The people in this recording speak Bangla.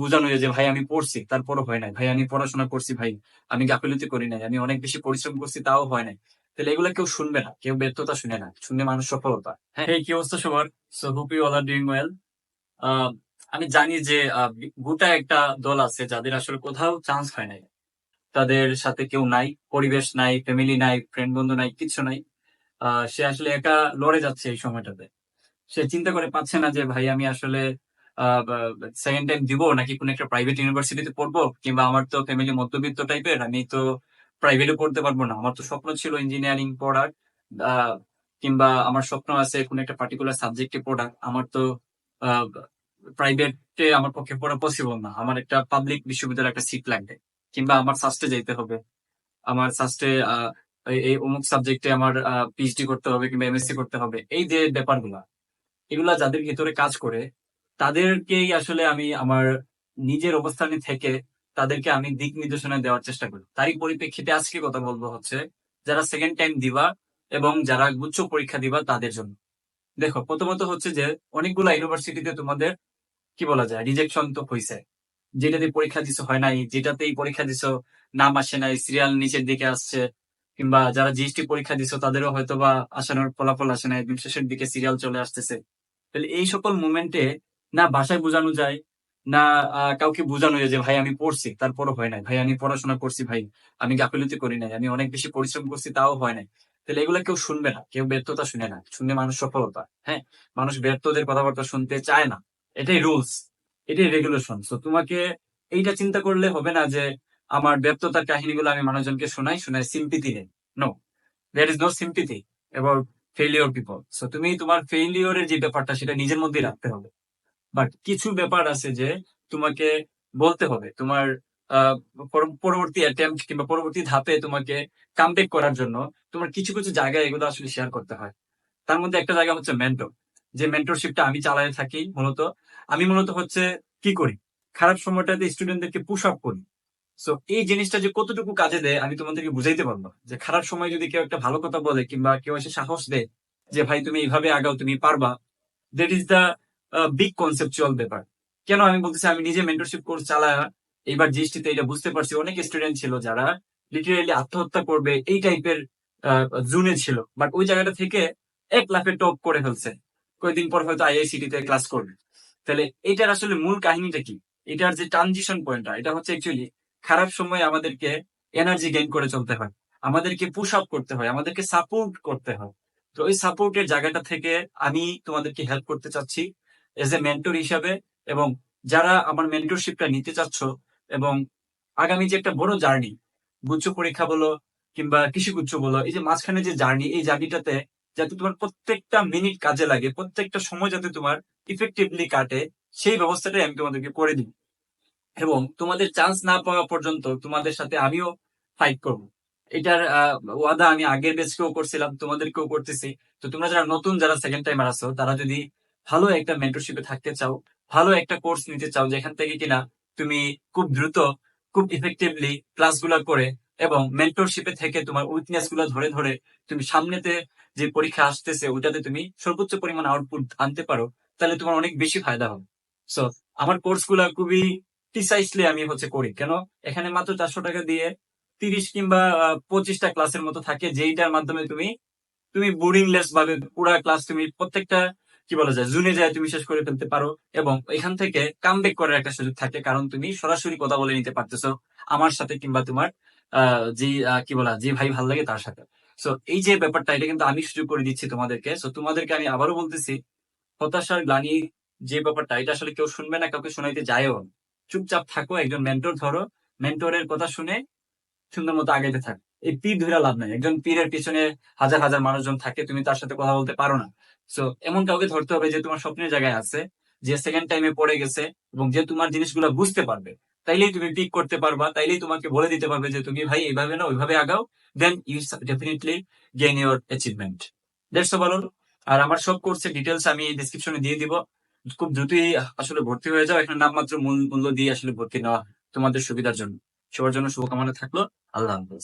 বোঝানো যে, ভাই, আমি পড়ছি, তারপরও হয় নাই। ভাই, আমি পড়াশোনা করছি, ভাই, আমি গাফিলতি করি নাই, আমি অনেক বেশি পরিশ্রম করছি, তাও হয় নাই। তাহলে এগুলো কেউ শুনবে না, কেউ ব্যর্থতা শুনে না শুনে মানুষ সফলতা। হ্যাঁ? এই কি অবস্থা সবার? So hope you all are doing well আমি জানি যে গোটা একটা দল আছে যাদের আসলে কোথাও চান্স হয় নাই। তাদের সাথে কেউ নাই, পরিবেশ নাই ফ্যামিলি নাই ফ্রেন্ড বন্ধু নাই, কিছু নাই। সে আসলে একা লড়ে যাচ্ছে এই সময়টাতে। সে চিন্তা করে পাচ্ছে না যে, ভাই, আমি আসলে সেকেন্ড টাইম দিব নাকি কোনো একটা প্রাইভেট ইউনিভার্সিটিতে পড়ব কিংবা আমার তো ফ্যামিলি মধ্যবিত্ত টাইপের আমি তো প্রাইভেটে পড়তে পারব না। আমার তো স্বপ্ন ছিল ইঞ্জিনিয়ারিং পড়ার কিংবা আমার স্বপ্ন আছে কোনো একটা পার্টিকুলার সাবজেক্টে পড়ার। আমার তো প্রাইভেটে আমার পক্ষে পড়া পসিবল না। আমার একটা পাবলিক বিশ্ববিদ্যালয়ে একটা সিট লাগবে, কিংবা আমার সাস্টে যেতে হবে। আমার সাস্টে এই অমুক সাবজেক্টে আমার পিএইচডি করতে হবে কিংবা এমএসসি করতে হবে। এই যে ব্যাপারগুলা, এগুলা যাদের ভিতরে কাজ করে তাদেরকেই আসলে আমি আমার নিজের অবস্থানে থেকে তাদেরকে আমি দিক নির্দেশনা দেওয়ার চেষ্টা করি। তারই পরিপ্রেক্ষিতে আজকে কথা বলব হচ্ছে যারা সেকেন্ড টাইম দিবা এবং যারা গুচ্ছ পরীক্ষা দিবা তাদের জন্য। দেখো, প্রথমত হচ্ছে যে অনেকগুলো ইউনিভার্সিটিতে তোমাদের কি বলা যায় রিজেকশন তো হয়েছে যেটাতে পরীক্ষা দিছো হয় নাই, যেটাতেই পরীক্ষা দিছো, নাম আসে নাই সিরিয়াল নিচের দিকে আসছে, কিংবা যারা জিএসটি পরীক্ষা দিছো তাদেরও হয়তো বা আসানোর ফলাফল আসে একদম শেষের দিকে সিরিয়াল চলে আসতেছে। তাহলে এই সকল মুভমেন্টে না ভাষায় বোঝানো যায়, না কাউকে বোঝানো যায় যে, ভাই, আমি পড়ছি। তারপরও হয় নাই। ভাই, আমি পড়াশোনা করছি, ভাই, আমি গাফিলতি করি নাই, আমি অনেক বেশি পরিশ্রম করছি, তাও হয় নাই। তাহলে এগুলো কেউ শুনবে না, কেউ ব্যর্থতা শুনে না। শুনে মানুষ সফলতা হ্যাঁ? মানুষ ব্যর্থদের কথাবার্তা শুনতে চায় না। এটাই রুলস, এটাই রেগুলেশন। তো তোমাকে এইটা চিন্তা করলে হবে না যে, আমার ব্যর্থতার কাহিনীগুলো আমি মানুষজনকে শোনাই শোনাই সিম্পিতি নেই। No there is no sympathy এবার ফেলিওর পিপল সো তুমি তোমার ফেলিওরের যে ব্যাপারটা, সেটা নিজের মধ্যেই রাখতে হবে। বাট কিছু ব্যাপার আছে যে তোমাকে বলতে হবে। তোমার পরবর্তী অ্যাটেম্প কিংবা পরবর্তী ধাপে তোমাকে কামব্যাক করার জন্য তোমার কিছু কিছু জায়গায় এগুলো আসলে শেয়ার করতে হয়। তার মধ্যে একটা জায়গা হচ্ছে মেন্টর যে মেন্টরশিপটা আমি চালাই থাকি মূলত। আমি মূলত হচ্ছে কি করি? খারাপ সময়টাতে স্টুডেন্টদেরকে পুশ আপ করি। সো এই জিনিসটা যে কতটুকু কাজে দেয় আমি তোমাদেরকে বুঝাইতে পারব যে খারাপ সময় যদি কেউ একটা ভালো কথা বলে কিংবা কেউ এসে সাহস দেয় যে, ভাই তুমি এইভাবে আগাও, তুমি পারবা। That is the big conceptual ব্যাপার। কেন আমি বলতেছি, আমি নিজে মেন্টরশিপ কোর্স চালায়া এইবার জিএসটিতে এটা বুঝতে পারছি। অনেক স্টুডেন্ট ছিল যারা লিটারেলি আত্মহত্যা করবে, এই টাইপের জুনে ছিল। বাট ওই জায়গাটা থেকে এক লাফে টপ করে ফেলছে। কয়েকদিন পর হয়তো আইআইসিটি তে ক্লাস করবে। তাহলে এটার আসলে মূল কাহিনীটা কি? এটার যে ট্রানজিশন পয়েন্টটা এটা হচ্ছে অ্যাকচুয়ালি খারাপ সময় আমাদেরকে এনার্জি গেইন করে চলতে হয়। আমাদেরকে পুশ আপ করতে হয়, আমাদেরকে সাপোর্ট করতে হয়। তো ওই সাপোর্টের জায়গাটা থেকে আমি তোমাদেরকে হেল্প করতে চাচ্ছি। এজ এ মেন্টর হিসাবে এবং যারা আমার মেন্টরশিপটা নিতে চাচ্ছ এবং আগামী যে একটা বড় জার্নি গুচ্ছ পরীক্ষা বলো কিংবা কৃষিগুচ্ছ বলো, এই যে মাঝখানে যে জার্নি এই জার্নিটাতে যাতে তোমার প্রত্যেকটা মিনিট কাজে লাগে, প্রত্যেকটা সময় যাতে তোমার ইফেক্টিভলি কাটে, সেই ব্যবস্থাটাই আমি তোমাদেরকে করে দিই এবং তোমাদের চান্স না পাওয়া পর্যন্ত তোমাদের সাথে আমিও ফাইট করব। এটার ওয়াদা আমি আগের বেচকেও করছিলাম, তোমাদেরকেও করতেছি। তো তোমরা যারা নতুন, যারা সেকেন্ড টাইম আসো তারা যদি ভালো একটা মেন্টরশিপে থাকতে চাও, ভালো একটা কোর্স নিতে চাও, যেখান থেকে কিনা তুমি খুব দ্রুত, খুব ইফেক্টিভলি ক্লাসগুলো করে এবং মেন্টরশিপে থেকে তোমার উইকনেসগুলো ধরে ধরে তুমি সামনেতে যে পরীক্ষা আসতেছে ওটাতে তুমি সর্বোচ্চ পরিমাণ আউটপুট আনতে পারো, তাহলে তোমার অনেক বেশি ফায়দা হবে। সো আমার কোর্সগুলা খুবই প্রিসাইসলি আমি হচ্ছে করি। কেন? এখানে মাত্র চারশো টাকা দিয়ে তিরিশ কিংবা পঁচিশটা ক্লাসের মতো থাকে, যেইটার মাধ্যমে তুমি তুমি বোরিংলেস ভাবে পুরা ক্লাস তুমি প্রত্যেকটা কি বলা যায় জুনে যায়, তুমি শেষ করে ফেলতে পারো। এবং এখান থেকে কামব্যাক করার একটা সুযোগ থাকে, কারণ তুমি সরাসরি কথা বলে নিতে পারতেছো আমার সাথে কিংবা তোমার যে কি বলা, যে ভাই ভালো লাগে তার সাথে। সো এই যে ব্যাপারটা, এটা কিন্তু আমি সুযোগ করে দিচ্ছি তোমাদেরকে। সো তোমাদেরকে আমি আবারও বলতেছি, হতাশার গ্লানি যে ব্যাপারটা, এটা আসলে কেউ শুনবে না, কাউকে শোনাইতে যায়ও চুপচাপ থাকো, একজন মেন্টর ধরো মেন্টরের কথা শুনে সুন্দর মতো আগাইতে থাক। এই পীর ধরে লাভ নাই। একজন পীরের পিছনে হাজার হাজার মানুষজন থাকে, তুমি তার সাথে কথা বলতে পারো না। সো এমন কাউকে ধরতে হবে যে তোমার স্বপ্নের জায়গায় আছে, যে সেকেন্ড টাইমে পড়ে গেছে এবং যে তোমার জিনিসগুলো বুঝতে পারবে। তাইলেই তুমি পিক করতে পারবা, তাইলেই তোমাকে বলে দিতে পারবে যে, তুমি ভাই এইভাবে না ওইভাবে আগাও then you definitely gain your achievement that's overall আর আমার সব কোর্সের ডিটেলস আমি ডিসক্রিপশনে দিয়ে দিব। খুব দ্রুতই আসলে ভর্তি হয়ে যাও। এখানে নামমাত্র মূল মূল্য দিয়ে আসলে ভর্তি নেওয়া তোমাদের সুবিধার জন্য। সবার জন্য শুভকামনা থাকল। আল্লাহ হাফেজ।